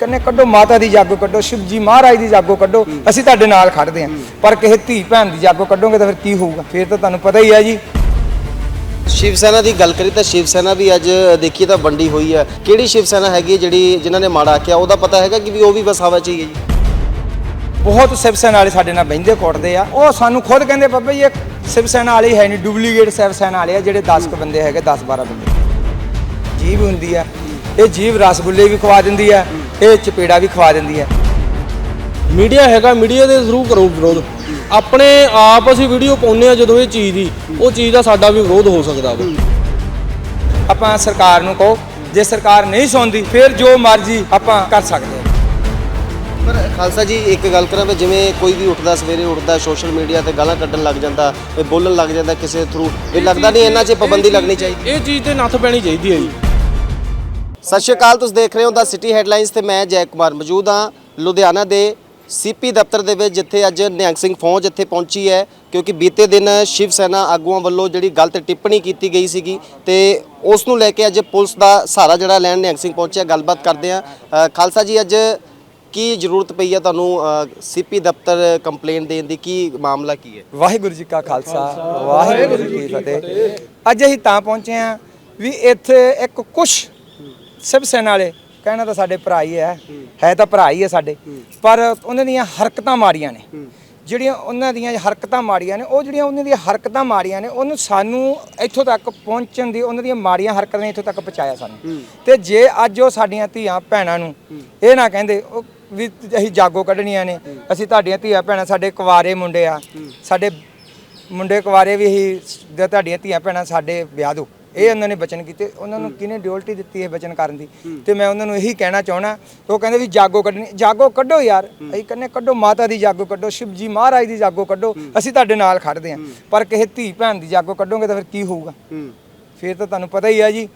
ਕਹਿੰਦੇ ਕੱਢੋ ਮਾਤਾ ਦੀ ਜਾਗੋ ਕੱਢੋ ਸ਼ਿਵ ਜੀ ਮਹਾਰਾਜ ਦੀ ਜਾਗੋ ਕੱਢੋ ਅਸੀਂ ਤੁਹਾਡੇ ਨਾਲ ਖੜਦੇ ਹਾਂ। ਪਰ ਕਿਸੇ ਧੀ ਭੈਣ ਦੀ ਜਾਗੋ ਕੱਢੋਗੇ ਤਾਂ ਫਿਰ ਕੀ ਹੋਊਗਾ? ਫਿਰ ਤਾਂ ਤੁਹਾਨੂੰ ਪਤਾ ਹੀ ਹੈ ਜੀ। ਸ਼ਿਵ ਸੈਨਾ ਦੀ ਗੱਲ ਕਰੀ ਤਾਂ ਸ਼ਿਵ ਸੈਨਾ ਵੀ ਅੱਜ ਦੇਖੀਏ ਤਾਂ ਵੰਡੀ ਹੋਈ ਹੈ। ਕਿਹੜੀ ਸ਼ਿਵ ਸੈਨਾ ਹੈਗੀ ਹੈ ਜਿਹੜੀ ਜਿਨ੍ਹਾਂ ਨੇ ਮਾੜਾ ਆਖਿਆ? ਉਹਦਾ ਪਤਾ ਹੈਗਾ ਕਿ ਵੀ ਉਹ ਵੀ ਬਸ ਹਵਾ ਚ ਹੀ ਹੈ ਜੀ। ਬਹੁਤ ਸਿਵ ਸੈਨਾ ਵਾਲੇ ਸਾਡੇ ਨਾਲ ਬਹਿੰਦੇ ਕੁੱਟਦੇ ਆ। ਉਹ ਸਾਨੂੰ ਖੁਦ ਕਹਿੰਦੇ ਬਾਬਾ ਜੀ ਇਹ ਸਿਵ ਸੈਨਾ ਵਾਲੇ ਹੈ ਨਹੀਂ ਡੁਪਲੀਕੇਟ ਸਿਵ ਸੈਨਾ ਵਾਲੇ ਆ ਜਿਹੜੇ 10 ਕੁ ਬੰਦੇ ਹੈਗੇ 10 12 ਬੰਦੇ। ਜੀਵ ਹੁੰਦੀ ਆ। ਇਹ ਜੀਵ ਰਸਗੁੱਲੇ ਵੀ ਖਵਾ ਦਿੰਦੀ ਆ ਇਹ ਚਪੇੜਾ ਵੀ ਖਵਾ ਦਿੰਦੀ ਆ ਮੀਡੀਆ ਹੈਗਾ ਮੀਡੀਆ ਦੇ ਥਰੂ ਕਰੋ ਵਿਰੋਧ। ਆਪਣੇ ਆਪ ਅਸੀਂ ਵੀਡੀਓ ਪਾਉਂਦੇ ਆ ਜਦੋਂ ਇਹ ਚੀਜ਼ ਦੀ ਉਹ ਚੀਜ਼ ਦਾ ਸਾਡਾ ਵੀ ਵਿਰੋਧ ਹੋ ਸਕਦਾ ਵਾ। ਆਪਾਂ ਸਰਕਾਰ ਨੂੰ ਕਹੋ ਜੇ ਸਰਕਾਰ ਨਹੀਂ ਸੁਣਦੀ ਫਿਰ ਜੋ ਮਰਜ਼ੀ ਆਪਾਂ ਕਰ ਸਕਦੇ ਹਾਂ। ਪਰ ਖਾਲਸਾ ਜੀ ਇੱਕ ਗੱਲ ਕਰਾਂ ਮੈਂ ਜਿਵੇਂ ਕੋਈ ਵੀ ਉੱਠਦਾ ਸਵੇਰੇ ਉੱਠਦਾ ਸੋਸ਼ਲ ਮੀਡੀਆ ਤੇ ਗਾਲਾਂ ਕੱਢਣ ਲੱਗ ਜਾਂਦਾ ਇਹ ਬੋਲਣ ਲੱਗ ਜਾਂਦਾ ਕਿਸੇ ਥਰੂ ਇਹ ਲੱਗਦਾ ਨਹੀਂ ਇਹਨਾਂ 'ਚ ਪਾਬੰਦੀ ਲੱਗਣੀ ਚਾਹੀਦੀ। ਇਹ ਚੀਜ਼ ਤੇ ਨੱਥ ਪੈਣੀ ਚਾਹੀਦੀ ਹੈ ਜੀ। ਸਤਿ ਸ਼੍ਰੀ ਅਕਾਲ, ਤੁਸੀਂ ਦੇਖ ਰਹੇ ਹੋ ਦਾ ਸਿਟੀ ਹੈਡਲਾਈਨਸ ਤੇ ਮੈਂ ਜੈ ਕੁਮਾਰ ਮੌਜੂਦ ਹਾਂ, ਲੁਧਿਆਣਾ ਦੇ ਸੀਪੀ ਦਫ਼ਤਰ ਦੇ ਵਿੱਚ ਜਿੱਥੇ ਅੱਜ ਨਿਹੰਗ ਸਿੰਘ ਫੌਜ ਇੱਥੇ ਪਹੁੰਚੀ ਹੈ, ਕਿਉਂਕਿ ਬੀਤੇ ਦਿਨ ਸ਼ਿਵ ਸੈਨਾ ਆਗੂਆਂ ਵੱਲੋਂ ਜਿਹੜੀ ਗਲਤ ਟਿੱਪਣੀ ਕੀਤੀ ਗਈ ਸੀਗੀ ਤੇ ਉਸ ਨੂੰ ਲੈ ਕੇ ਅੱਜ ਪੁਲਿਸ ਦਾ ਸਹਾਰਾ ਜਿਹੜਾ ਲੈਣ ਨਿਹੰਗ ਸਿੰਘ ਪਹੁੰਚਿਆ, ਗੱਲਬਾਤ ਕਰਦੇ ਆ ਖਾਲਸਾ ਜੀ, ਅੱਜ ਕੀ ਜ਼ਰੂਰਤ ਪਈ ਹੈ ਤੁਹਾਨੂੰ ਸੀਪੀ ਦਫ਼ਤਰ ਕੰਪਲੇਂਟ ਦੇਣ ਦੀ? ਕੀ ਮਾਮਲਾ ਕੀ ਹੈ? ਵਾਹਿਗੁਰੂ ਜੀ ਕਾ ਖਾਲਸਾ, ਵਾਹਿਗੁਰੂ ਜੀ ਕੀ ਫਤਿਹ। ਅੱਜ ਅਸੀਂ ਤਾਂ ਪਹੁੰਚੇ ਆ ਵੀ ਇੱਥੇ ਇੱਕ ਕੁਛ ਸਿਵ ਸੈਨਾ ਵਾਲੇ ਕਹਿਣਾ ਤਾਂ ਸਾਡੇ ਭਰਾ ਹੀ ਹੈ ਹੈ ਤਾਂ ਭਰਾ ਹੀ ਹੈ ਸਾਡੇ। ਪਰ ਉਹਨਾਂ ਦੀਆਂ ਹਰਕਤਾਂ ਮਾੜੀਆਂ ਨੇ। ਜਿਹੜੀਆਂ ਉਹਨਾਂ ਦੀਆਂ ਹਰਕਤਾਂ ਮਾੜੀਆਂ ਨੇ ਉਹ ਜਿਹੜੀਆਂ ਉਹਨਾਂ ਦੀਆਂ ਹਰਕਤਾਂ ਮਾੜੀਆਂ ਨੇ ਉਹਨੂੰ ਸਾਨੂੰ ਇੱਥੋਂ ਤੱਕ ਪਹੁੰਚਣ ਦੀ ਉਹਨਾਂ ਦੀਆਂ ਮਾੜੀਆਂ ਹਰਕਤਾਂ ਨੇ ਇੱਥੋਂ ਤੱਕ ਪਹੁੰਚਾਇਆ ਸਾਨੂੰ। ਤੇ ਜੇ ਅੱਜ ਉਹ ਸਾਡੀਆਂ ਧੀਆਂ ਭੈਣਾਂ ਨੂੰ ਇਹ ਨਾ ਕਹਿੰਦੇ ਉਹ ਵੀ ਅਸੀਂ ਜਾਗੋ ਕੱਢਣੀਆਂ ਨੇ ਅਸੀਂ ਤੁਹਾਡੀਆਂ ਧੀਆਂ ਭੈਣਾਂ ਸਾਡੇ ਕੁਵਾਰੇ ਮੁੰਡੇ ਆ ਸਾਡੇ ਮੁੰਡੇ ਕੁਵਾਰੇ ਵੀ ਹੀ ਤੁਹਾਡੀਆਂ ਧੀਆਂ ਭੈਣਾਂ ਸਾਡੇ ਵਿਆਹ ਦੋ। ਇਹ ਉਹਨਾਂ ਨੇ ਬਚਨ ਕੀਤੇ। ਉਹਨਾਂ ਨੂੰ ਕਿਹਨੇ ਡਿਊਟੀ ਦਿੱਤੀ ਹੈ ਬਚਨ ਕਰਨ ਦੀ? ਤੇ ਮੈਂ ਉਹਨਾਂ ਨੂੰ ਇਹੀ ਕਹਿਣਾ ਚਾਹਣਾ ਉਹ ਕਹਿੰਦੇ ਵੀ ਜਾਗੋ ਕੱਢਣੀ ਜਾਗੋ ਕੱਢੋ ਯਾਰ। ਅਸੀਂ ਕਹਿੰਦੇ ਕੱਢੋ ਮਾਤਾ ਦੀ ਜਾਗੋ ਕੱਢੋ ਸ਼ਿਵ ਜੀ ਮਹਾਰਾਜ ਦੀ ਜਾਗੋ ਕੱਢੋ ਅਸੀਂ ਤੁਹਾਡੇ ਨਾਲ ਖੜਦੇ ਹਾਂ। ਪਰ ਕਿਸੇ ਧੀ ਭੈਣ ਦੀ ਜਾਗੋ ਕੱਢੋਗੇ ਤਾਂ ਫਿਰ ਕੀ ਹੋਊਗਾ? ਫਿਰ ਤਾਂ ਤੁਹਾਨੂੰ ਪਤਾ ਹੀ ਹੈ ਜੀ।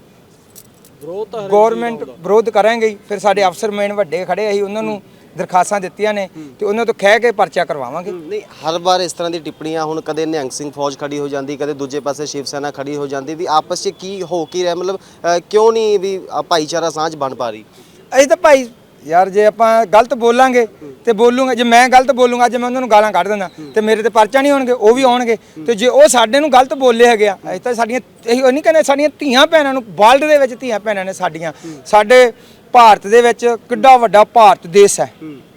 ਵਿਰੋਧ ਤਾਂ ਗਵਰਨਮੈਂਟ ਵਿਰੋਧ ਕਰਾਂਗੇ ਫਿਰ ਸਾਡੇ ਅਫਸਰ ਮੇਨ ਵੱਡੇ ਖੜੇ ਅਸੀਂ ਉਹਨਾਂ ਨੂੰ ਦਰਖਾਸਤਾਂ ਦਿੱਤੀਆਂ ਨੇ ਤੇ ਉਹਨਾਂ ਤੋਂ ਕਹਿ ਕੇ ਪਰਚਾ ਕਰਵਾਵਾਂਗੇ। ਨਹੀਂ ਹਰ ਵਾਰ ਇਸ ਤਰ੍ਹਾਂ ਦੀ ਟਿੱਪਣੀਆਂ ਹੁਣ ਕਦੇ ਨਿਹੰਗ ਸਿੰਘ ਫੌਜ ਖੜੀ ਹੋ ਜਾਂਦੀ ਕਦੇ ਦੂਜੇ ਪਾਸੇ ਸ਼ਿਵ ਸੈਨਾ ਖੜੀ ਹੋ ਜਾਂਦੀ ਵੀ ਆਪਸ 'ਚ ਕੀ ਹੋ ਕੀ ਰਿਹਾ ਮਤਲਬ ਕਿਉਂ ਨਹੀਂ ਵੀ ਭਾਈਚਾਰਾ ਸਾਂਝ ਬਣ ਪਾ ਰਹੀ? ਅਸੀਂ ਤਾਂ ਭਾਈ ਯਾਰ ਜੇ ਆਪਾਂ ਗਲਤ ਬੋਲਾਂਗੇ ਤੇ ਬੋਲੂਗਾ ਜੇ ਮੈਂ ਗਲਤ ਬੋਲੂੰਗਾ ਜੇ ਮੈਂ ਉਹਨਾਂ ਨੂੰ ਗਾਲਾਂ ਕੱਢ ਦਿੰਦਾ ਤੇ ਮੇਰੇ ਤੇ ਪਰਚਾ ਨਹੀਂ ਹੋਣਗੇ ਉਹ ਵੀ ਆਉਣਗੇ। ਤੇ ਜੇ ਉਹ ਸਾਡੇ ਨੂੰ ਗਲਤ ਬੋਲੇ ਹੈਗੇ ਆ ਅਸੀਂ ਤਾਂ ਸਾਡੀਆਂ ਉਹ ਨਹੀਂ ਕਹਿੰਦੇ ਸਾਡੀਆਂ ਧੀਆਂ ਭੈਣਾਂ ਨੂੰ ਵਰਲਡ ਦੇ ਵਿੱਚ ਧੀਆਂ ਭੈਣਾਂ ਨੇ ਸਾਡੀਆਂ। ਸਾਡੇ ਭਾਰਤ ਦੇ ਵਿੱਚ ਕਿੱਡਾ ਵੱਡਾ ਭਾਰਤ ਦੇਸ਼ ਹੈ।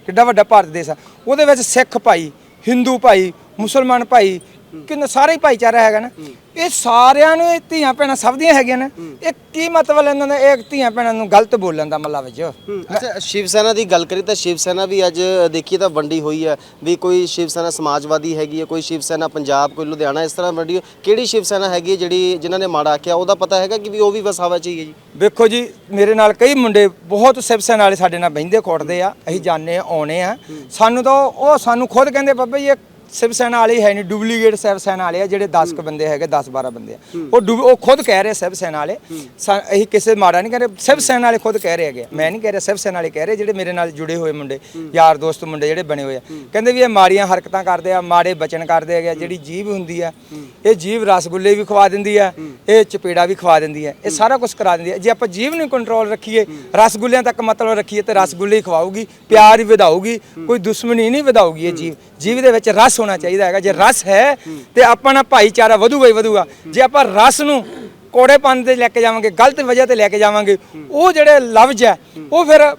ਕਿੱਡਾ ਵੱਡਾ ਭਾਰਤ ਦੇਸ਼ ਹੈ। ਉਹਦੇ ਵਿੱਚ ਸਿੱਖ ਭਾਈ ਹਿੰਦੂ ਭਾਈ ਮੁਸਲਮਾਨ ਭਾਈ ਕਿੰਨਾ ਸਾਰੇ ਹੀ ਭਾਈਚਾਰਾ ਹੈਗਾ ਨਾ। ਇਹ ਸਾਰਿਆਂ ਨੂੰ ਇਹ ਧੀਆਂ ਭੈਣਾਂ ਸਭ ਦੀਆਂ ਹੈਗੀਆਂ ਨੇ। ਇਹ ਕੀ ਮਤਲਬ ਇਹਨਾਂ ਦਾ? ਇਹ ਧੀਆਂ ਭੈਣਾਂ ਨੂੰ ਗਲਤ ਬੋਲਣ ਦਾ ਮਤਲਬ ਵਿੱਚ ਅੱਛਾ ਸ਼ਿਵ ਸੈਨਾ ਦੀ ਗੱਲ ਕਰੀ ਤਾਂ ਸ਼ਿਵ ਸੈਨਾ ਵੀ ਅੱਜ ਦੇਖੀਏ ਤਾਂ ਵੰਡੀ ਹੋਈ ਹੈ। ਵੀ ਕੋਈ ਸ਼ਿਵ ਸੈਨਾ ਸਮਾਜਵਾਦੀ ਹੈਗੀ ਹੈ ਕੋਈ ਸ਼ਿਵ ਸੈਨਾ ਪੰਜਾਬ ਕੋਈ ਲੁਧਿਆਣਾ ਇਸ ਤਰ੍ਹਾਂ ਵੰਡੀ। ਕਿਹੜੀ ਸ਼ਿਵ ਸੈਨਾ ਹੈਗੀ ਹੈ ਜਿਹੜੀ ਜਿਨ੍ਹਾਂ ਨੇ ਮਾੜਾ ਆਖਿਆ? ਉਹਦਾ ਪਤਾ ਹੈਗਾ ਕਿ ਵੀ ਉਹ ਵੀ ਬਸ ਹਵਾ ਚ ਹੀ ਹੈ ਜੀ। ਵੇਖੋ ਜੀ ਮੇਰੇ ਨਾਲ ਕਈ ਮੁੰਡੇ ਬਹੁਤ ਸਿਵਸੈਨਾ ਵਾਲੇ ਸਾਡੇ ਨਾਲ ਬਹਿੰਦੇ ਕੁੱਟਦੇ ਆ। ਅਸੀਂ ਜਾਣਦੇ ਆ ਆਉਣੇ ਆ। ਸਾਨੂੰ ਤਾਂ ਉਹ ਸਾਨੂੰ ਖੁਦ ਕਹਿੰਦੇ ਬਾਬਾ ਜੀ ਸ਼ਿਵ ਸੈਨਾ ਵਾਲੇ ਹੈ ਨਹੀਂ ਡੁਪਲੀਕੇਟ ਸਿਵਸੈਨਾ ਵਾਲੇ ਆ, ਜਿਹੜੇ 10 ਕੁ ਬੰਦੇ ਹੈਗੇ 10 12 ਬੰਦੇ ਆ। ਉਹ ਡੁਬ- ਉਹ ਖੁਦ ਕਹਿ ਰਹੇ ਸਿਵ ਸੈਨਾ ਵਾਲੇ, ਸਾ- ਅਸੀਂ ਕਿਸੇ ਮਾੜਾ ਨਹੀਂ ਕਹਿ ਰਹੇ, ਸ਼ਿਵ ਸੈਨਾ ਵਾਲੇ ਖੁਦ ਕਹਿ ਰਹੇ ਹੈਗੇ ਆ। ਮੈਂ ਨਹੀਂ ਕਹਿ ਰਿਹਾ ਸਿਵ ਸਿਵਸੈਨਾ ਵਾਲੇ ਕਹਿ ਰਹੇ, ਜਿਹੜੇ ਮੇਰੇ ਨਾਲ ਜੁੜੇ ਹੋਏ ਮੁੰਡੇ, ਯਾਰ, ਦੋਸਤ ਮੁੰਡੇ ਜਿਹੜੇ ਬਣੇ ਹੋਏ ਆ। ਕਹਿੰਦੇ ਵੀ ਇਹ ਮਾੜੀਆਂ ਹਰਕਤਾਂ ਕਰਦੇ ਆ, ਮਾੜੇ ਬਚਨ ਕਰਦੇ ਹੈਗੇ ਆ, ਜਿਹੜੀ ਜੀਭ ਹੁੰਦੀ ਆ, ਇਹ ਜੀਭ ਰਸਗੁੱਲੇ ਵੀ ਖਵਾ ਦਿੰਦੀ ਆ, ਇਹ ਚਪੇੜਾ ਵੀ ਖਵਾ ਦਿੰਦੀ ਹੈ ਇਹ ਸਾਰਾ ਕੁਝ ਕਰਾ ਦਿੰਦੀ ਹੈ ਜੇ ਆਪਾਂ ਜੀਭ ਨੂੰ ਕੰਟਰੋਲ ਰੱਖੀਏ, ਰਸਗੁੱਲਿਆਂ ਤੱਕ ਮਤਲਬ ਰੱਖੀਏ ਤੇ ਰਸਗੁੱਲੇ ਹੀ ਖਵਾਊਗੀ, ਪਿਆਰ ਹੀ ਵਧਾਊਗੀ, ਕੋਈ ਦੁਸ਼ਮਣੀ ਨਹੀਂ ਵਧਾਊਗੀ ਇਹ ਜੀਵ ਜੀਵ ਦੇ ਵਿੱਚ ਰਸ ਹੋਣਾ ਚਾਹੀਦਾ ਹੈਗਾ। ਜੇ ਰਸ ਹੈ, ਤੇ ਆਪਣਾ ਭਾਈਚਾਰਾ ਵਧੂਗਾ ਹੀ ਵਧੂਗਾ। ਜੇ ਆਪਾਂ ਰਸ ਨੂੰ ਕੋੜੇਪਨ ਤੇ ਲੈ ਕੇ ਜਾਵਾਂਗੇ, ਗਲਤ ਵਜ੍ਹਾ ਤੇ ਲੈ ਕੇ ਜਾਵਾਂਗੇ, ਉਹ ਜਿਹੜੇ ਲਫ਼ਜ਼ ਹੈ, ਉਹ ਫਿਰ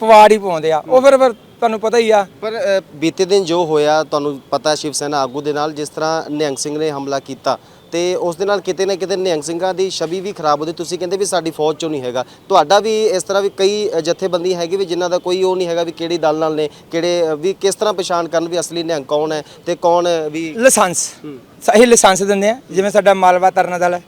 ਪਵਾੜ ਹੀ ਪਾਉਂਦੇ ਆ। ਉਹ ਫਿਰ ਫਿਰ ਤੁਹਾਨੂੰ ਪਤਾ ਹੀ ਆ। ਪਰ ਬੀਤੇ ਦਿਨ ਜੋ ਹੋਇਆ, ਤੁਹਾਨੂੰ ਪਤਾ ਸ਼ਿਵ ਸੈਨਾ ਆਗੂ ਦੇ ਨਾਲ ਜਿਸ ਤਰ੍ਹਾਂ ਨਿਹੰਗ ਸਿੰਘ ਨੇ ਹਮਲਾ ਕੀਤਾ। ਤੇ ਉਸ ਦੇ ਨਾਲ ਕਿਤੇ ਨਾ ਕਿਤੇ ਨਿਹੰਗ ਸਿੰਘਾਂ ਦੀ ਛਵੀ ਵੀ ਖਰਾਬ ਹੁੰਦੀ। ਤੁਸੀਂ ਕਹਿੰਦੇ ਵੀ ਸਾਡੀ ਫੌਜ ਚੋਂ ਨਹੀਂ ਹੈਗਾ। ਤੁਹਾਡਾ ਵੀ ਇਸ ਤਰ੍ਹਾਂ ਵੀ ਕਈ ਅ, ਜਥੇਬੰਦੀਆਂ ਹੈਗੀ ਵੀ ਜਿਨ੍ਹਾਂ ਦਾ ਕੋਈ ਉਹ ਨਹੀਂ ਹੈਗਾ ਵੀ ਕਿਹੜੀ ਦਲ ਨਾਲ ਨੇ ਕਿਹੜੇ ਵੀ ਕਿਸ ਤਰ੍ਹਾਂ ਪਛਾਣ ਕਰਨ ਵੀ ਅਸਲੀ ਨਿਹੰਗ ਕੌਣ ਹੈ ਤੇ ਕੌਣ ਵੀ ਲਾਇਸੈਂਸ। ਸਹੀ ਲਾਇਸੈਂਸ ਦਿੰਦੇ ਆ ਜਿਵੇਂ ਸਾਡਾ ਮਾਲਵਾ ਤਰਨਾ ਦਲ ਹੈ।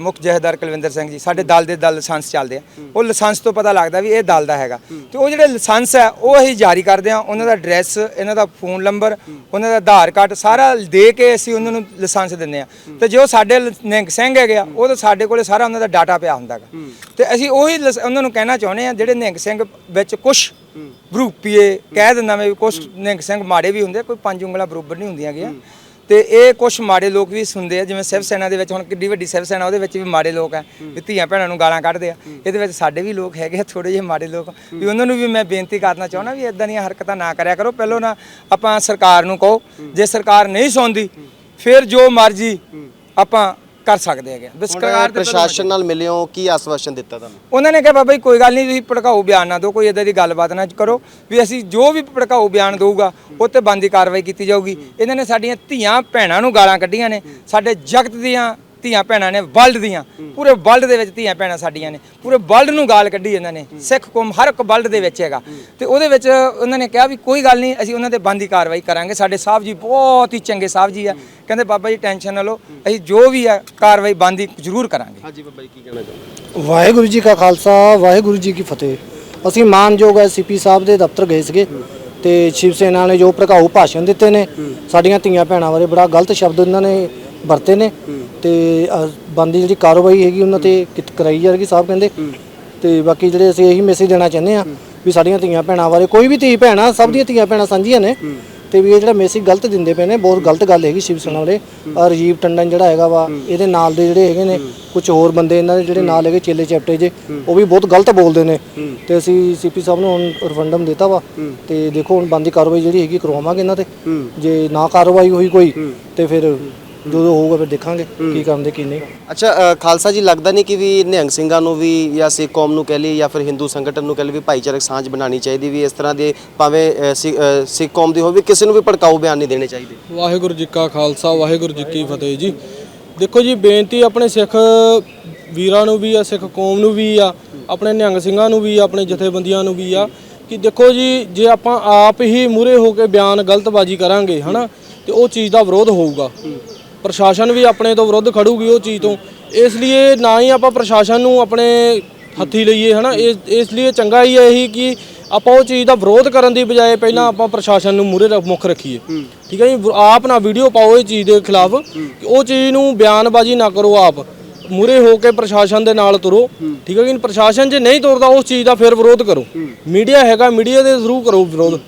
ਮੁੱਖ ਜਹੇਦਾਰ ਕੁਲਵਿੰਦਰ ਸਿੰਘ ਜੀ ਸਾਡੇ ਦਲ ਦੇ ਦਲ ਲਾਇਸੈਂਸ ਚੱਲਦੇ ਆ। ਉਹ ਲਾਇਸੈਂਸ ਤੋਂ ਪਤਾ ਲੱਗਦਾ ਵੀ ਇਹ ਦਲ ਦਾ ਹੈਗਾ। ਤੇ ਉਹ ਜਿਹੜੇ ਲਾਇਸੈਂਸ ਹੈ ਉਹ ਅਸੀਂ ਜਾਰੀ ਕਰਦੇ ਆ ਉਹਨਾਂ ਦਾ ਐਡਰੈਸ ਇਹਨਾਂ ਦਾ ਫੋਨ ਨੰਬਰ ਉਹਨਾਂ ਦਾ ਆਧਾਰ ਕਾਰਡ ਸਾਰਾ ਦੇ ਕੇ ਅਸੀਂ ਉਹਨਾਂ ਨੂੰ ਲਾਇਸੈਂਸ ਦਿੰਦੇ ਆ ਤੇ ਜੋ ਸਾਡੇ ਨਿਹੰਗ ਸਿੰਘ ਹੈਗੇ ਆ ਉਹ ਤਾਂ ਸਾਡੇ ਕੋਲੇ ਸਾਰਾ ਉਹਨਾਂ ਦਾ ਡਾਟਾ ਪਿਆ ਹੁੰਦਾ ਹੈਗਾ। ਤੇ ਅਸੀਂ ਉਹੀ ਉਹਨਾਂ ਨੂੰ ਕਹਿਣਾ ਚਾਹੁੰਦੇ ਆ ਜਿਹੜੇ ਨਿਹੰਗ ਸਿੰਘ ਵਿੱਚ ਕੁਝ ਗਰੁੱਪੀਏ ਕਹਿ ਦਿੰਦਾ ਮੈਂ ਵੀ ਕੁਝ ਨਿਹੰਗ ਸਿੰਘ ਮਾੜੇ ਵੀ ਹੁੰਦੇ ਕੋਈ ਪੰਜ ਉਂਗਲਾਂ ਬਰੋਬਰ ਨਹੀਂ ਹੁੰਦੀਆਂ ਹੈਗੀਆਂ। ਤੇ ਇਹ ਕੁਝ ਮਾੜੇ ਲੋਕ ਵੀ ਸੁਣਦੇ ਆ ਜਿਵੇਂ ਸਿਵ ਸੈਨਾ ਦੇ ਵਿੱਚ ਹੁਣ ਕਿੱਡੀ ਵੱਡੀ ਸਿਵ ਸੈਨਾ ਉਹਦੇ ਵਿੱਚ ਵੀ ਮਾੜੇ ਲੋਕ ਆ ਵੀ ਧੀਆਂ ਭੈਣਾਂ ਨੂੰ ਗਾਲਾਂ ਕੱਢਦੇ ਆ। ਇਹਦੇ ਵਿੱਚ ਸਾਡੇ ਵੀ ਲੋਕ ਹੈਗੇ ਆ ਥੋੜੇ ਜਿਹੇ ਮਾੜੇ ਲੋਕ। ਵੀ ਉਹਨਾਂ ਨੂੰ ਵੀ ਮੈਂ ਬੇਨਤੀ ਕਰਨਾ ਚਾਹੁੰਦਾ ਵੀ ਇਦਾਂ ਦੀਆਂ ਹਰਕਤਾਂ ਨਾ ਕਰਿਆ ਕਰੋ। ਪਹਿਲਾਂ ਨਾ ਆਪਾਂ ਸਰਕਾਰ ਨੂੰ ਕਹੋ। ਜੇ ਸਰਕਾਰ ਨਹੀਂ ਸੁਣਦੀ ਫਿਰ ਜੋ ਮਰਜ਼ੀ ਆਪਾਂ ਕਰ ਸਕਦੇ ਹੈਗੇ ਵੀ ਸਰਕਾਰ ਦੇ ਪ੍ਰਸ਼ਾਸਨ ਨਾਲ ਮਿਲੇ ਹੋ ਕੀ ਆਸਵਾਸ਼ਨ ਦਿੱਤਾ ਤੁਹਾਨੂੰ? ਉਹਨਾਂ ਨੇ ਕਿਹਾ ਬਾਬਾ ਜੀ ਕੋਈ ਗੱਲ ਨਹੀਂ ਤੁਸੀਂ ਭੜਕਾਊ ਬਿਆਨ ਨਾ ਦਿਓ ਕੋਈ ਇਦਾਂ ਦੀ ਗੱਲਬਾਤ ਨਾ ਕਰੋ। ਵੀ ਅਸੀਂ ਜੋ ਵੀ ਭੜਕਾਊ ਬਿਆਨ ਦਊਗਾ ਉਹ ਤੇ ਬੰਦੀ ਕਾਰਵਾਈ ਕੀਤੀ ਜਾਊਗੀ। ਇਹਨਾਂ ਨੇ ਸਾਡੀਆਂ ਧੀਆਂ ਭੈਣਾਂ ਨੂੰ ਗਾਲਾਂ ਕੱਢੀਆਂ ਨੇ। ਸਾਡੇ ਜਗਤ ਦੀਆਂ ਧੀਆਂ ਭੈਣਾਂ ਨੇ ਵਰਲਡ ਦੀਆਂ। ਪੂਰੇ ਵਰਲਡ ਦੇ ਵਿੱਚ ਧੀਆਂ ਭੈਣਾਂ ਸਾਡੀਆਂ ਨੇ। ਪੂਰੇ ਵਰਲਡ ਨੂੰ ਗਾਲ ਕੱਢੀ ਇਹਨਾਂ ਨੇ। ਸਿੱਖ ਕੌਮ ਹਰ ਇੱਕ ਵਰਲਡ ਦੇ ਵਿੱਚ ਹੈਗਾ। ਤੇ ਉਹਦੇ ਵਿੱਚ ਉਹਨਾਂ ਨੇ ਕਿਹਾ ਵੀ ਕੋਈ ਗੱਲ ਨਹੀਂ ਅਸੀਂ ਉਹਨਾਂ ਤੇ ਬੰਦੀ ਕਾਰਵਾਈ ਕਰਾਂਗੇ। ਸਾਡੇ ਸਾਹਿਬ ਜੀ ਬਹੁਤ ਹੀ ਚੰਗੇ ਸਾਹਿਬ ਜੀ ਆ। ਕਹਿੰਦੇ ਬਾਬਾ ਜੀ ਟੈਨਸ਼ਨ ਨਾ ਲਓ। ਅਸੀਂ ਜੋ ਵੀ ਹੈ ਕਾਰਵਾਈ ਬੰਦੀ ਜ਼ਰੂਰ ਕਰਾਂਗੇ। ਹਾਂਜੀ ਬਾਬਾ ਜੀ ਕੀ ਕਹਿਣਾ ਚਾਹੁੰਦੇ ਵਾਹਿਗੁਰੂ ਜੀ ਕਾ ਖਾਲਸਾ ਵਾਹਿਗੁਰੂ ਜੀ ਕੀ ਫਤਿਹ। ਅਸੀਂ ਮਾਨਯੋਗ ਐਸਪੀ ਸਾਹਿਬ ਦੇ ਦਫ਼ਤਰ ਗਏ ਸੀਗੇ ਤੇ ਸ਼ਿਵ ਸੈਨਾ ਨੇ ਜੋ ਭੜਕਾਊ ਭਾਸ਼ਣ ਦਿੱਤੇ ਨੇ ਸਾਡੀਆਂ ਧੀਆਂ ਭੈਣਾਂ ਬਾਰੇ ਬੜਾ ਗਲਤ ਸ਼ਬਦ ਉਹਨਾਂ ਨੇ ਵਰਤੇ ਨੇ। ਤੇ ਬੰਦੀ ਜਿਹੜੀ ਕਾਰਵਾਈ ਹੈਗੀ ਉਹਨਾਂ ਤੇ ਕਿਤ ਕਰਾਈ ਜਾਏਗੀ ਸਾਹਿਬ ਕਹਿੰਦੇ। ਤੇ ਬਾਕੀ ਜਿਹੜੇ ਅਸੀਂ ਇਹੀ ਮੈਸੇਜ ਦੇਣਾ ਚਾਹੁੰਦੇ ਆ ਵੀ ਸਾਡੀਆਂ ਧੀਆਂ ਭੈਣਾਂ ਬਾਰੇ ਕੋਈ ਵੀ ਧੀ ਭੈਣਾ ਸਭ ਦੀਆਂ ਧੀਆਂ ਭੈਣਾਂ ਸਾਂਝੀਆਂ ਨੇ। ਤੇ ਵੀ ਇਹ ਜਿਹੜਾ ਮੈਸੇਜ ਗਲਤ ਦਿੰਦੇ ਪਏ ਨੇ ਬਹੁਤ ਗਲਤ ਗੱਲ ਹੈਗੀ ਸ਼ਿਵ ਸੈਨਾ ਵਾਲੇ। ਆਹ ਰਾਜੀਵ ਟੰਡਨ ਜਿਹੜਾ ਹੈਗਾ ਵਾ ਇਹਦੇ ਨਾਲ ਦੇ ਜਿਹੜੇ ਹੈਗੇ ਨੇ ਕੁਝ ਹੋਰ ਬੰਦੇ ਇਹਨਾਂ ਦੇ ਜਿਹੜੇ ਨਾਲ ਹੈਗੇ ਚੇਲੇ ਚੈਪਟੇ ਜੇ ਉਹ ਵੀ ਬਹੁਤ ਗਲਤ ਬੋਲਦੇ ਨੇ। ਤੇ ਅਸੀਂ ਸੀਪੀ ਸਾਹਿਬ ਨੂੰ ਹੁਣ ਰਿਫੰਡਮ ਦਿੱਤਾ ਵਾ। ਤੇ ਦੇਖੋ ਹੁਣ ਬੰਦੀ ਕਾਰਵਾਈ ਜਿਹੜੀ ਹੈਗੀ ਕਰਵਾਵਾਂਗੇ ਇਹਨਾਂ ਤੇ। ਜੇ ਨਾ ਕਾਰਵਾਈ ਹੋਈ ਕੋਈ ਤੇ ਫਿਰ ਜੋ ਜੋ ਹੋਊਗਾ ਫਿਰ ਦੇਖਾਂਗੇ ਕੀ ਕਰਦੇ ਕੀ ਨਹੀਂ। ਅੱਛਾ ਅ, ਖਾਲਸਾ ਜੀ ਲੱਗਦਾ ਨਹੀਂ ਕਿ ਵੀ ਨਿਹੰਗ ਸਿੰਘਾਂ ਨੂੰ ਵੀ ਜਾਂ ਸਿੱਖ ਕੌਮ ਨੂੰ ਕਹਿ ਲਈ ਜਾਂ ਫਿਰ ਹਿੰਦੂ ਸੰਗਠਨ ਨੂੰ ਕਹਿ ਲਈ ਵੀ ਭਾਈਚਾਰਕ ਸਾਂਝ ਬਣਾਉਣੀ ਚਾਹੀਦੀ ਵੀ ਇਸ ਤਰ੍ਹਾਂ ਦੇ ਭਾਵੇਂ ਅ, ਸਿ- ਅ, ਸਿੱਖ ਕੌਮ ਦੀ ਹੋਵੇ ਕਿਸੇ ਨੂੰ ਵੀ ਭੜਕਾਊ ਬਿਆਨ ਨਹੀਂ ਦੇਣੇ ਚਾਹੀਦੇ। ਵਾਹਿਗੁਰੂ ਜੀ ਕਾ ਖਾਲਸਾ ਵਾਹਿਗੁਰੂ ਜੀ ਕੀ ਫਤਿਹ ਜੀ। ਦੇਖੋ ਜੀ ਬੇਨਤੀ ਆਪਣੇ ਸਿੱਖ ਵੀਰਾਂ ਨੂੰ ਵੀ ਆ ਸਿੱਖ ਕੌਮ ਨੂੰ ਵੀ ਆ ਆਪਣੇ ਨਿਹੰਗ ਸਿੰਘਾਂ ਨੂੰ ਵੀ ਆ ਆਪਣੇ ਜਥੇਬੰਦੀਆਂ ਨੂੰ ਵੀ ਆ ਕਿ ਦੇਖੋ ਜੀ ਜੇ ਆਪਾਂ ਆਪ ਹੀ ਮੂਰੇ ਹੋ ਕੇ ਬਿਆਨ ਗਲਤਬਾਜ਼ੀ ਕਰਾਂਗੇ ਹਨਾ ਤੇ ਉਹ ਚੀਜ਼ ਦਾ ਵਿਰੋਧ ਹੋਊਗਾ। ਪ੍ਰਸ਼ਾਸਨ ਵੀ ਆਪਣੇ ਤੋਂ ਵਿਰੁੱਧ ਖੜੂਗੀ ਉਹ ਚੀਜ਼ ਤੋਂ। ਇਸ ਲਈ ਨਾ ਹੀ ਆਪਾਂ ਪ੍ਰਸ਼ਾਸਨ ਨੂੰ ਆਪਣੇ ਹੱਥੀ ਲਈਏ ਹਨਾ? ਇਸ ਲਈ ਚੰਗਾ ਹੀ ਹੈ ਇਹੀ ਕਿ ਆਪਾਂ ਉਹ ਚੀਜ਼ ਦਾ ਵਿਰੋਧ ਕਰਨ ਦੀ ਬਜਾਏ ਪਹਿਲਾਂ ਆਪਾਂ ਪ੍ਰਸ਼ਾਸਨ ਨੂੰ ਮੂਰੇ ਮੁੱਖ ਰੱਖੀਏ। ਠੀਕ ਹੈ ਜੀ? ਆਪ ਨਾ ਵੀਡੀਓ ਪਾਓ ਇਹ ਚੀਜ਼ ਦੇ ਖਿਲਾਫ। ਉਹ ਚੀਜ਼ ਨੂੰ ਬਿਆਨਬਾਜ਼ੀ ਨਾ ਕਰੋ ਆਪ। ਮੂਰੇ ਹੋ ਕੇ ਪ੍ਰਸ਼ਾਸਨ ਦੇ ਨਾਲ ਤੁਰੋ ਠੀਕ ਹੈ ਕਿ ਪ੍ਰਸ਼ਾਸਨ ਜੇ ਨਹੀਂ ਤੁਰਦਾ ਉਸ ਚੀਜ਼ ਦਾ ਫਿਰ ਵਿਰੋਧ ਕਰੋ। ਮੀਡੀਆ ਹੈਗਾ ਮੀਡੀਆ ਦੇ ਜ਼ਰੂਰ ਕਰੋ ਵਿਰੋਧ।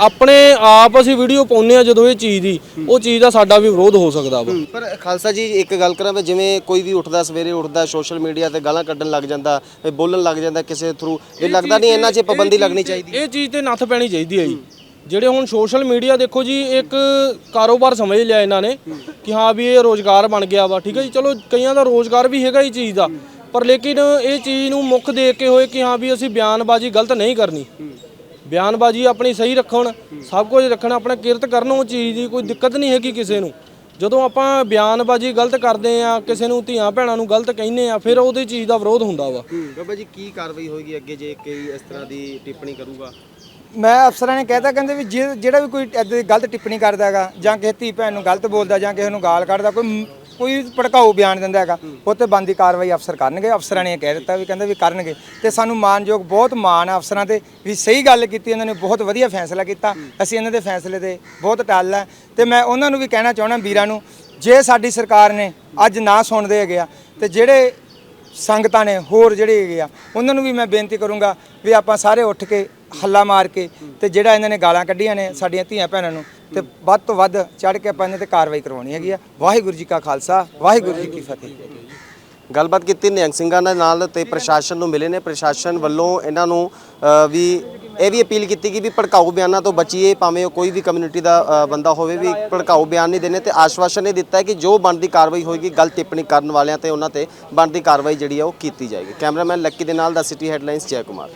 ਆਪਣੇ ਆਪ ਅਸੀਂ ਵੀਡੀਓ ਪਾਉਂਦੇ ਆ ਜਦੋਂ ਇਹ ਚੀਜ਼ ਦੀ ਉਹ ਚੀਜ਼ ਦਾ ਸਾਡਾ ਵੀ ਵਿਰੋਧ ਹੋ ਸਕਦਾ ਵਾ। ਪਰ ਖਾਲਸਾ ਜੀ ਇੱਕ ਗੱਲ ਕਰਾਂ ਵੀ ਜਿਵੇਂ ਕੋਈ ਵੀ ਉੱਠਦਾ ਸਵੇਰੇ ਉੱਠਦਾ ਸੋਸ਼ਲ ਮੀਡੀਆ ਤੇ ਗਾਲਾਂ ਕੱਢਣ ਲੱਗ ਜਾਂਦਾ ਬੋਲਣ ਲੱਗ ਜਾਂਦਾ ਕਿਸੇ ਥਰੂ ਇਹ ਲੱਗਦਾ ਨਹੀਂ ਇਹਨਾਂ 'ਚ ਪਾਬੰਦੀ ਲੱਗਣੀ ਚਾਹੀਦੀ। ਇਹ ਚੀਜ਼ ਤੇ ਨੱਥ ਪੈਣੀ ਚਾਹੀਦੀ ਹੈ ਜੀ। ਜਿਹੜੇ ਹੁਣ ਸੋਸ਼ਲ ਮੀਡੀਆ ਦੇਖੋ ਜੀ, ਇੱਕ ਕਾਰੋਬਾਰ ਸਮਝ ਲਿਆ ਇਹਨਾਂ ਨੇ ਕਿ ਹਾਂ ਵੀ ਇਹ ਰੋਜ਼ਗਾਰ ਬਣ ਗਿਆ ਵਾ, ਠੀਕ ਹੈ ਜੀ? ਚਲੋ ਕਈਆਂ ਦਾ ਰੋਜ਼ਗਾਰ ਵੀ ਹੈਗਾ ਇਹ ਚੀਜ਼ ਦਾ, ਪਰ ਲੇਕਿਨ ਇਹ ਚੀਜ਼ ਨੂੰ ਮੁੱਖ ਦੇਖ ਕੇ ਹੋਏ ਕਿ ਹਾਂ ਵੀ ਅਸੀਂ ਬਿਆਨਬਾਜ਼ੀ ਗਲਤ ਨਹੀਂ ਕਰਨੀ। ਬਿਆਨਬਾਜ਼ੀ ਆਪਣੀ ਸਹੀ ਰੱਖਣ, ਸਭ ਕੁਝ ਰੱਖਣ, ਆਪਣਾ ਕਿਰਤ ਕਰਨ ਉਹ ਚੀਜ਼ ਦੀ ਕੋਈ ਦਿੱਕਤ ਨਹੀਂ ਹੈਗੀ ਕਿਸੇ ਨੂੰ। ਜਦੋਂ ਆਪਾਂ ਬਿਆਨਬਾਜ਼ੀ ਗਲਤ ਕਰਦੇ ਆ ਕਿਸੇ ਨੂੰ ਧੀਆਂ ਭੈਣਾਂ ਨੂੰ ਗਲਤ ਕਹਿੰਦੇ ਆ ਫਿਰ ਉਹਦੀ ਚੀਜ਼ ਦਾ ਵਿਰੋਧ ਹੁੰਦਾ ਵਾ। ਬਾਬਾ ਜੀ, ਕੀ ਕਾਰਵਾਈ ਹੋਏਗੀ ਅੱਗੇ ਜੇ ਕੋਈ ਇਸ ਤਰ੍ਹਾਂ ਦੀ ਟਿੱਪਣੀ ਕਰੂਗਾ? ਮੈਂ ਅਫਸਰਾਂ ਨੇ ਕਹਿਤਾ, ਕਹਿੰਦੇ ਵੀ ਜੇ- ਜਿਹੜਾ ਵੀ ਕੋਈ ਏਦਾਂ ਦੀ ਗਲਤ ਟਿੱਪਣੀ ਕਰਦਾ ਹੈਗਾ, ਜਾਂ ਕਿਸੇ ਧੀ ਭੈਣ ਨੂੰ ਗਲਤ ਬੋਲਦਾ, ਜਾਂ ਕਿਸੇ ਨੂੰ ਗਾਲ ਕੱਢਦਾ, ਕੋਈ ਮ- ਕੋਈ ਭੜਕਾਊ ਬਿਆਨ ਦਿੰਦਾ ਹੈਗਾ ਉਹ ਤੇ ਬੰਦੀ ਕਾਰਵਾਈ ਅਫਸਰ ਕਰਨਗੇ। ਅਫਸਰਾਂ ਨੇ ਇਹ ਕਹਿ ਦਿੱਤਾ ਵੀ ਕਹਿੰਦੇ ਵੀ ਕਰਨਗੇ। ਤੇ ਸਾਨੂੰ ਮਾਨਯੋਗ ਬਹੁਤ ਮਾਣ ਆ ਅਫਸਰਾਂ ਤੇ ਵੀ ਸਹੀ ਗੱਲ ਕੀਤੀ, ਇਹਨਾਂ ਨੇ ਬਹੁਤ ਵਧੀਆ ਫੈਸਲਾ ਕੀਤਾ। ਅਸੀਂ ਇਹਨਾਂ ਦੇ ਫੈਸਲੇ ਤੇ ਬਹੁਤ ਟੱਲ ਹੈ ਤੇ ਮੈਂ ਉਹਨਾਂ ਨੂੰ ਵੀ ਕਹਿਣਾ ਚਾਹਣਾ ਵੀਰਾਂ ਨੂੰ, ਜੇ ਸਾਡੀ ਸਰਕਾਰ ਨੇ ਅੱਜ ਨਾ ਸੁਣਦੇ ਹੈਗੇ ਆ, ਤੇ ਜਿਹੜੇ ਸੰਗਤਾਂ ਨੇ ਹੋਰ ਜਿਹੜੇ ਹੈਗੇ ਆ, ਉਹਨਾਂ ਨੂੰ ਵੀ ਮੈਂ ਬੇਨਤੀ ਕਰੂੰਗਾ ਵੀ ਆਪਾਂ ਸਾਰੇ ਉੱਠ ਕੇ ਹੱਲਾ ਮਾਰ ਕੇ ਤੇ ਜਿਹੜਾ ਇਹਨਾਂ ਨੇ ਗਾਲਾਂ ਕੱਢੀਆਂ ਨੇ ਸਾਡੀਆਂ ਧੀਆਂ ਭੈਣਾਂ ਨੂੰ, ਤੇ ਵੱਧ ਤੋਂ ਵੱਧ ਚੜ ਕੇ ਆਪਾਂ ਇਹਨਾਂ ਤੇ ਕਾਰਵਾਈ ਕਰਵਾਉਣੀ ਹੈਗੀ ਆ। ਵਾਹਿਗੁਰੂ ਜੀ ਕਾ ਖਾਲਸਾ, ਵਾਹਿਗੁਰੂ ਜੀ ਕੀ ਫਤਿਹ। ਗੱਲਬਾਤ ਕੀਤੀ, ਨਿਹੰਗ ਸਿੰਘਾਂ ਦੇ ਨਾਲ ਤੇ ਪ੍ਰਸ਼ਾਸਨ ਨੂੰ ਮਿਲੇ ਨੇ। ਪ੍ਰਸ਼ਾਸਨ ਵੱਲੋਂ ਇਹਨਾਂ ਨੂੰ ਵੀ ਇਹ ਵੀ ਅਪੀਲ ਕੀਤੀ ਕਿ ਵੀ ਭੜਕਾਊ ਬਿਆਨਾਂ ਤੋਂ ਬਚੀਏ, ਭਾਵੇਂ ਉਹ ਕੋਈ ਵੀ ਕਮਿਊਨਿਟੀ ਦਾ ਬੰਦਾ ਹੋਵੇ ਵੀ ਭੜਕਾਊ ਬਿਆਨ ਨਹੀਂ ਦੇਣੇ ਤੇ ਆਸ਼ਵਾਸਨ ਇਹ ਦਿੱਤਾ ਹੈ ਕਿ ਜੋ ਬਣਦੀ ਕਾਰਵਾਈ ਹੋਏਗੀ, ਗਲਤ ਟਿੱਪਣੀ ਕਰਨ ਵਾਲਿਆਂ ਤੇ ਉਹਨਾਂ ਤੇ ਬਣਦੀ ਕਾਰਵਾਈ ਜਿਹੜੀ ਆ ਉਹ ਕੀਤੀ ਜਾਏਗੀ। ਕੈਮਰਾਮੈਨ ਲੱਕੀ ਦੇ ਨਾਲ ਦਾ ਸਿਟੀ ਹੈਡਲਾਈਨਸ ਜੈ ਕੁਮਾਰ।